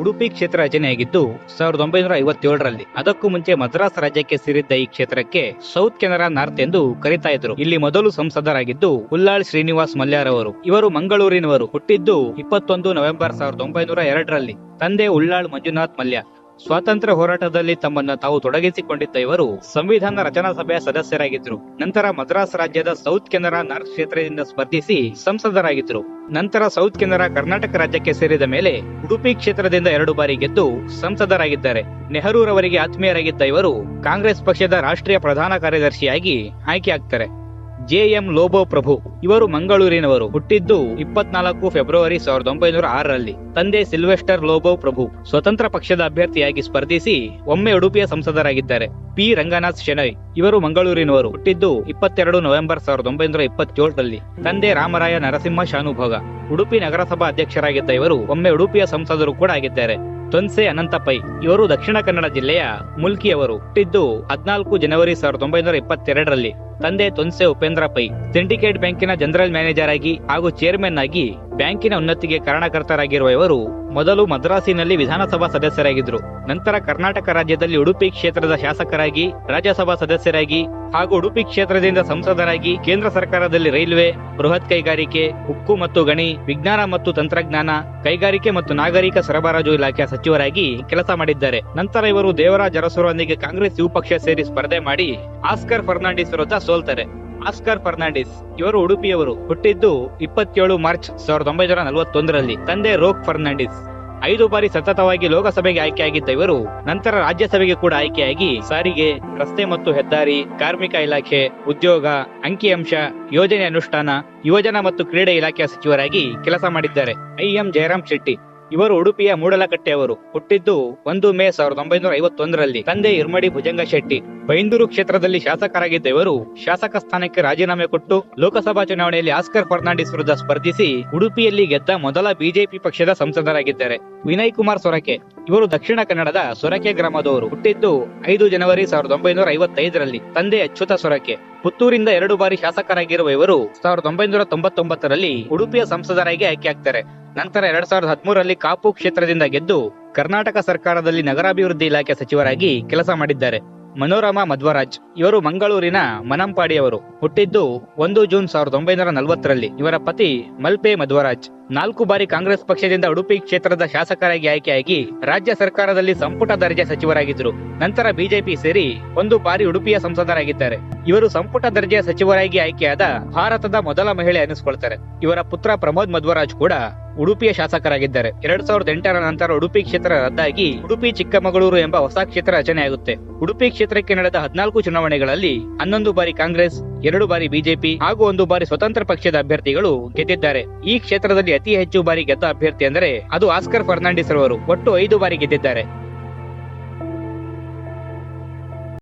ಉಡುಪಿ ಕ್ಷೇತ್ರ ರಚನೆಯಾಗಿದ್ದು ಸಾವಿರದ ಒಂಬೈನೂರ ಐವತ್ತೇಳರಲ್ಲಿ. ಅದಕ್ಕೂ ಮುಂಚೆ ಮದ್ರಾಸ್ ರಾಜ್ಯಕ್ಕೆ ಸೇರಿದ್ದ ಈ ಕ್ಷೇತ್ರಕ್ಕೆ ಸೌತ್ ಕೆನರಾ ನಾರ್ತ್ ಎಂದು ಕರೀತಾ ಇದ್ರು. ಇಲ್ಲಿ ಮೊದಲು ಸಂಸದರಾಗಿದ್ದು ಉಲ್ಲಾಳ್ ಶ್ರೀನಿವಾಸ್ ಮಲ್ಯಾರವರು ಇವರು ಮಂಗಳೂರಿನವರು ಹುಟ್ಟಿದ್ದು ಇಪ್ಪತ್ತೊಂದು ನವೆಂಬರ್ ಸಾವಿರದ ಒಂಬೈನೂರ ಎರಡರಲ್ಲಿ. ತಂದೆ ಉಳ್ಳಾಳ್ ಮಂಜುನಾಥ್ ಮಲ್ಯ ಸ್ವಾತಂತ್ರ್ಯ ಹೋರಾಟದಲ್ಲಿ ತಮ್ಮನ್ನು ತಾವು ತೊಡಗಿಸಿಕೊಂಡಿದ್ದ ಇವರು ಸಂವಿಧಾನ ರಚನಾ ಸಭೆಯ ಸದಸ್ಯರಾಗಿದ್ದರು ನಂತರ ಮದ್ರಾಸ್ ರಾಜ್ಯದ ಸೌತ್ ಕೆನರಾ ನಾರ್ತ್ ಕ್ಷೇತ್ರದಿಂದ ಸ್ಪರ್ಧಿಸಿ ಸಂಸದರಾಗಿದ್ದರು ನಂತರ ಸೌತ್ ಕೆನರಾ ಕರ್ನಾಟಕ ರಾಜ್ಯಕ್ಕೆ ಸೇರಿದ ಮೇಲೆ ಉಡುಪಿ ಕ್ಷೇತ್ರದಿಂದ ಎರಡು ಬಾರಿ ಗೆದ್ದು ಸಂಸದರಾಗಿದ್ದಾರೆ. ನೆಹರೂರವರಿಗೆ ಆತ್ಮೀಯರಾಗಿದ್ದ ಇವರು ಕಾಂಗ್ರೆಸ್ ಪಕ್ಷದ ರಾಷ್ಟ್ರೀಯ ಪ್ರಧಾನ ಕಾರ್ಯದರ್ಶಿಯಾಗಿ ಆಯ್ಕೆ ಆಗ್ತಾರೆ ಜೆಎಂ ಲೋಬೋ ಪ್ರಭು ಇವರು ಮಂಗಳೂರಿನವರು. ಹುಟ್ಟಿದ್ದು ಇಪ್ಪತ್ನಾಲ್ಕು ಫೆಬ್ರವರಿ ಸಾವಿರದ ಒಂಬೈನೂರ ಆರರಲ್ಲಿ. ತಂದೆ ಸಿಲ್ವೆಸ್ಟರ್ ಲೋಬೋ ಪ್ರಭು ಸ್ವತಂತ್ರ ಪಕ್ಷದ ಅಭ್ಯರ್ಥಿಯಾಗಿ ಸ್ಪರ್ಧಿಸಿ ಒಮ್ಮೆ ಉಡುಪಿಯ ಸಂಸದರಾಗಿದ್ದಾರೆ. ಪಿ. ರಂಗನಾಥ್ ಶೆಣೈ. ಇವರು ಮಂಗಳೂರಿನವರು. ಹುಟ್ಟಿದ್ದು ಇಪ್ಪತ್ತೆರಡು ನವೆಂಬರ್ ಸಾವಿರದ ಒಂಬೈನೂರ ಇಪ್ಪತ್ತೇಳರಲ್ಲಿ. ತಂದೆ ರಾಮರಾಯ ನರಸಿಂಹ ಶಾನುಭೋಗ. ಉಡುಪಿ ನಗರಸಭಾ ಅಧ್ಯಕ್ಷರಾಗಿದ್ದ ಇವರು ಒಮ್ಮೆ ಉಡುಪಿಯ ಸಂಸದರು ಕೂಡ ಆಗಿದ್ದಾರೆ. ತೊನ್ಸೆ ಅನಂತ ಪೈ ಇವರು ದಕ್ಷಿಣ ಕನ್ನಡ ಜಿಲ್ಲೆಯ ಮುಲ್ಕಿಯವರು. ಹುಟ್ಟಿದ್ದು ಹದಿನಾಲ್ಕು ಜನವರಿ ಸಾವಿರದ ಒಂಬೈನೂರ ಇಪ್ಪತ್ತೆರಡರಲ್ಲಿ. ತಂದೆ ತೊನ್ಸೆ ಉಪೇಂದ್ರ ಪೈ ಸಿಂಡಿಕೇಟ್ ಬ್ಯಾಂಕಿನ ಜನರಲ್ ಮ್ಯಾನೇಜರ್ ಆಗಿ ಹಾಗೂ ಚೇರ್ಮನ್ ಆಗಿ ಬ್ಯಾಂಕಿನ ಉನ್ನತಿಗೆ ಕಾರಣಕರ್ತರಾಗಿರುವ ಇವರು ಮೊದಲು ಮದ್ರಾಸಿನಲ್ಲಿ ವಿಧಾನಸಭಾ ಸದಸ್ಯರಾಗಿದ್ದರು. ನಂತರ ಕರ್ನಾಟಕ ರಾಜ್ಯದಲ್ಲಿ ಉಡುಪಿ ಕ್ಷೇತ್ರದ ಶಾಸಕರಾಗಿ, ರಾಜ್ಯಸಭಾ ಸದಸ್ಯರಾಗಿ ಹಾಗೂ ಉಡುಪಿ ಕ್ಷೇತ್ರದಿಂದ ಸಂಸದರಾಗಿ ಕೇಂದ್ರ ಸರ್ಕಾರದಲ್ಲಿ ರೈಲ್ವೆ, ಬೃಹತ್ ಕೈಗಾರಿಕೆ, ಉಕ್ಕು ಮತ್ತು ಗಣಿ, ವಿಜ್ಞಾನ ಮತ್ತು ತಂತ್ರಜ್ಞಾನ, ಕೈಗಾರಿಕೆ ಮತ್ತು ನಾಗರಿಕ ಸರಬರಾಜು ಇಲಾಖೆಯ ಸಚಿವರಾಗಿ ಕೆಲಸ ಮಾಡಿದ್ದಾರೆ. ನಂತರ ಇವರು ದೇವರಾಜ್ ಅರಸುರೊಂದಿಗೆ ಕಾಂಗ್ರೆಸ್ ಯುವ ಸೇರಿ ಸ್ಪರ್ಧೆ ಮಾಡಿ ಆಸ್ಕರ್ ಫರ್ನಾಂಡಿಸ್ ವಿರುದ್ಧ ಸೋಲ್ತಾರೆ. ಆಸ್ಕರ್ ಫರ್ನಾಂಡಿಸ್, ಇವರು ಉಡುಪಿಯವರು, ಹುಟ್ಟಿದ್ದು ಇಪ್ಪತ್ತೇಳು ಮಾರ್ಚ್ ಸಾವಿರದ ಒಂಬೈನೂರ ನಲವತ್ತೊಂದರಲ್ಲಿ. ತಂದೆ ರೋಕ್ ಫರ್ನಾಂಡಿಸ್, ಐದು ಬಾರಿ ಸತತವಾಗಿ ಲೋಕಸಭೆಗೆ ಆಯ್ಕೆಯಾಗಿದ್ದ ಇವರು, ನಂತರ ರಾಜ್ಯಸಭೆಗೆ ಕೂಡ ಆಯ್ಕೆಯಾಗಿ ಸಾರಿಗೆ, ರಸ್ತೆ ಮತ್ತು ಹೆದ್ದಾರಿ, ಕಾರ್ಮಿಕ ಇಲಾಖೆ, ಉದ್ಯೋಗ, ಅಂಕಿಅಂಶ, ಯೋಜನೆ ಅನುಷ್ಠಾನ, ಯುವಜನ ಮತ್ತು ಕ್ರೀಡೆ ಇಲಾಖೆಯ ಸಚಿವರಾಗಿ ಕೆಲಸ ಮಾಡಿದ್ದಾರೆ. ಐ ಎಂ ಜಯರಾಮ್ ಶೆಟ್ಟಿ, ಇವರು ಉಡುಪಿಯ ಮೂಡಲಕಟ್ಟೆಯವರು, ಹುಟ್ಟಿದ್ದು ಒಂದು ಮೇ ಸಾವಿರದ ಒಂಬೈನೂರ ಐವತ್ತೊಂದರಲ್ಲಿ. ತಂದೆ ಇರ್ಮಡಿ ಭುಜಂಗ ಶೆಟ್ಟಿ ಬೈಂದೂರು ಕ್ಷೇತ್ರದಲ್ಲಿ ಶಾಸಕರಾಗಿದ್ದ ಇವರು ಶಾಸಕ ಸ್ಥಾನಕ್ಕೆ ರಾಜೀನಾಮೆ ಕೊಟ್ಟು ಲೋಕಸಭಾ ಚುನಾವಣೆಯಲ್ಲಿ ಆಸ್ಕರ್ ಫರ್ನಾಂಡಿಸ್ ವಿರುದ್ಧ ಸ್ಪರ್ಧಿಸಿ ಉಡುಪಿಯಲ್ಲಿ ಗೆದ್ದ ಮೊದಲ ಬಿಜೆಪಿ ಪಕ್ಷದ ಸಂಸದರಾಗಿದ್ದಾರೆ. ವಿನಯ್ ಕುಮಾರ್ ಸೊರಕೆ. ಇವರು ದಕ್ಷಿಣ ಕನ್ನಡದ ಸೊರಕೆ ಗ್ರಾಮದವರು. ಹುಟ್ಟಿದ್ದು ಐದು ಜನವರಿ ಸಾವಿರದ ಒಂಬೈನೂರ ಐವತ್ತೈದರಲ್ಲಿ ತಂದೆ ಅಚ್ಯುತ ಸೊರಕೆ. ಪುತ್ತೂರಿಂದ ಎರಡು ಬಾರಿ ಶಾಸಕರಾಗಿರುವ ಇವರು ಸಾವಿರದ ಒಂಬೈನೂರ ತೊಂಬತ್ತೊಂಬತ್ತರಲ್ಲಿ ಉಡುಪಿಯ ಸಂಸದರಾಗಿ ಆಯ್ಕೆಯಾಗ್ತಾರೆ ನಂತರ ಎರಡ್ ಸಾವಿರದ ಹದಿಮೂರರಲ್ಲಿ ಕಾಪು ಕ್ಷೇತ್ರದಿಂದ ಗೆದ್ದು ಕರ್ನಾಟಕ ಸರ್ಕಾರದಲ್ಲಿ ನಗರಾಭಿವೃದ್ಧಿ ಇಲಾಖೆ ಸಚಿವರಾಗಿ ಕೆಲಸ ಮಾಡಿದ್ದಾರೆ. ಮನೋರಮಾ ಮಧ್ವರಾಜ್. ಇವರು ಮಂಗಳೂರಿನ ಮನಂಪಾಡಿಯವರು. ಹುಟ್ಟಿದ್ದು ಒಂದು ಜೂನ್ ಸಾವಿರದ ಒಂಬೈನೂರ ನಲವತ್ತರಲ್ಲಿ. ಇವರ ಪತಿ ಮಲ್ಪೆ ಮಧ್ವರಾಜ್. ನಾಲ್ಕು ಬಾರಿ ಕಾಂಗ್ರೆಸ್ ಪಕ್ಷದಿಂದ ಉಡುಪಿ ಕ್ಷೇತ್ರದ ಶಾಸಕರಾಗಿ ಆಯ್ಕೆಯಾಗಿ ರಾಜ್ಯ ಸರ್ಕಾರದಲ್ಲಿ ಸಂಪುಟ ದರ್ಜೆ ಸಚಿವರಾಗಿದ್ದರು. ನಂತರ ಬಿಜೆಪಿ ಸೇರಿ ಒಂದು ಬಾರಿ ಉಡುಪಿಯ ಸಂಸದರಾಗಿದ್ದಾರೆ. ಇವರು ಸಂಪುಟ ದರ್ಜೆಯ ಸಚಿವರಾಗಿ ಆಯ್ಕೆಯಾದ ಭಾರತದ ಮೊದಲ ಮಹಿಳೆ ಅನಿಸಿಕೊಳ್ತಾರೆ ಇವರ ಪುತ್ರ ಪ್ರಮೋದ್ ಮಧ್ವರಾಜ್ ಕೂಡ ಉಡುಪಿಯ ಶಾಸಕರಾಗಿದ್ದಾರೆ. ಎರಡ್ ಸಾವಿರದ ಎಂಟರ ನಂತರ ಉಡುಪಿ ಕ್ಷೇತ್ರ ರದ್ದಾಗಿ ಉಡುಪಿ ಚಿಕ್ಕಮಗಳೂರು ಎಂಬ ಹೊಸ ಕ್ಷೇತ್ರ ರಚನೆಯಾಗುತ್ತೆ ಉಡುಪಿ ಕ್ಷೇತ್ರಕ್ಕೆ ನಡೆದ ಹದಿನಾಲ್ಕು ಚುನಾವಣೆಗಳಲ್ಲಿ ಹನ್ನೊಂದು ಬಾರಿ ಕಾಂಗ್ರೆಸ್, ಎರಡು ಬಾರಿ ಬಿಜೆಪಿ ಹಾಗೂ ಒಂದು ಬಾರಿ ಸ್ವತಂತ್ರ ಪಕ್ಷದ ಅಭ್ಯರ್ಥಿಗಳು ಗೆದ್ದಿದ್ದಾರೆ. ಈ ಕ್ಷೇತ್ರದಲ್ಲಿ ಅತಿ ಹೆಚ್ಚು ಬಾರಿ ಗೆದ್ದ ಅಭ್ಯರ್ಥಿ ಅಂದರೆ ಅದು ಆಸ್ಕರ್ ಫರ್ನಾಂಡಿಸ್ ಅವರು ಒಟ್ಟು ಐದು ಬಾರಿ ಗೆದ್ದಿದ್ದಾರೆ.